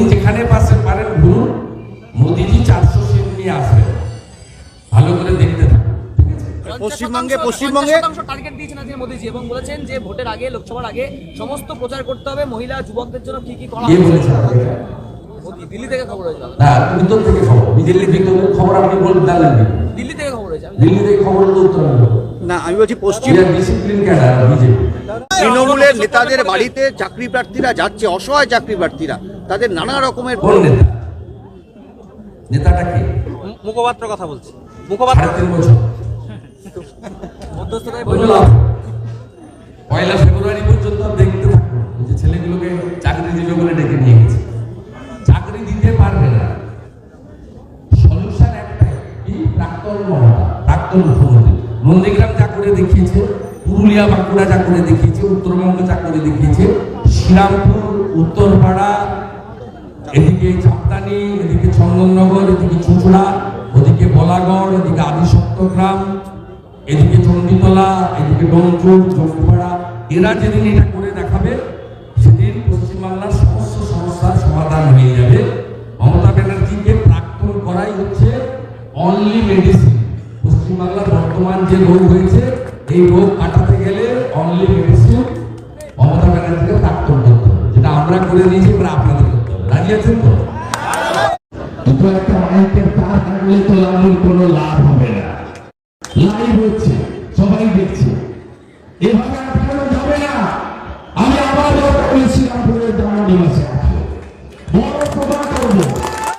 আপনি যেখানে পাশে পারেন ঘুরুন মোদিজি চারশো সিট নিয়ে আসবেন। ভালো করে দেখতে থাকুন ঠিক আছে? পশ্চিমবঙ্গে পশ্চিমবঙ্গে টার্গেট দিয়েছেন আজকে মোদিজি এবং বলেছেন যে ভোটের আগে লোকসভার আগে সমস্ত প্রচার করতে হবে মহিলা যুবকদের জন্য কি কি করা দিল্লি থেকে খবর হয়েছে না উত্তর থেকে খবর। দিল্লি থেকে খবর আপনি বলতে দিল্লি থেকে খবর হয়েছে দিল্লি থেকে খবর উত্তর। না আমি বলছি পশ্চিম তৃণমূলের নেতাদের বাড়িতে চাকরি প্রার্থীরা যাচ্ছে অসহায় চাকরি প্রার্থীরা তাদের নানা রকমের কোন নেতা? নেতাটা মুখপাত্র কথা বলছি। মুখপাত্র। পয়লা ফেব্রুয়ারি পর্যন্ত দেখতে থাকুন যে ছেলেগুলোকে চাকরি দিবে বলে ডেকে নিয়ে গেছে। চাকরি দিতে পারবে না। সলিউশন একটাই প্রাক্তন প্রাক্তন মুখ্যমন্ত্রী। নন্দীগ্রাম যা করে দেখিয়েছে, পুরুলিয়া বাঁকুড়া যা করে দেখিয়েছে, উত্তরবঙ্গ যা করে দেখিয়েছে, শ্রীরামপুর, উত্তরপাড়া, এদিকে চাপদানি, এদিকে চন্দননগর, এদিকে চুচড়া, ওদিকে বলাগড়, এদিকে আদিসপ্তগ্রাম এদিকে চণ্ডীতলা, এদিকে ডোমচুর জঙ্গিপাড়া এরা যেদিন এটা করে দেখাবে, সেদিন পশ্চিমবাংলার সমস্ত সমস্যার সমাধান হয়ে যাবে। মমতা ব্যানার্জিকে প্রাক্তন করাই হচ্ছে অনলি মেডিসিন যে রোগ হয়েছে, এই রোগ কাটাতে গেলে অনলি মেডিসিন মমতা ব্যানার্জিকে প্রাক্তন করতে যেটা আমরা করে দিয়েছি ওটা আপনাদের করতে হবে। রাজি আছেন তো? দুটো একটা থাকলে তো আমার কোনো লাভ হবে না। লাইভ হচ্ছে, সবাই দেখছে। এভাবে আটকানো যাবে না। আমি আবার বলেছিলাম বড় করব।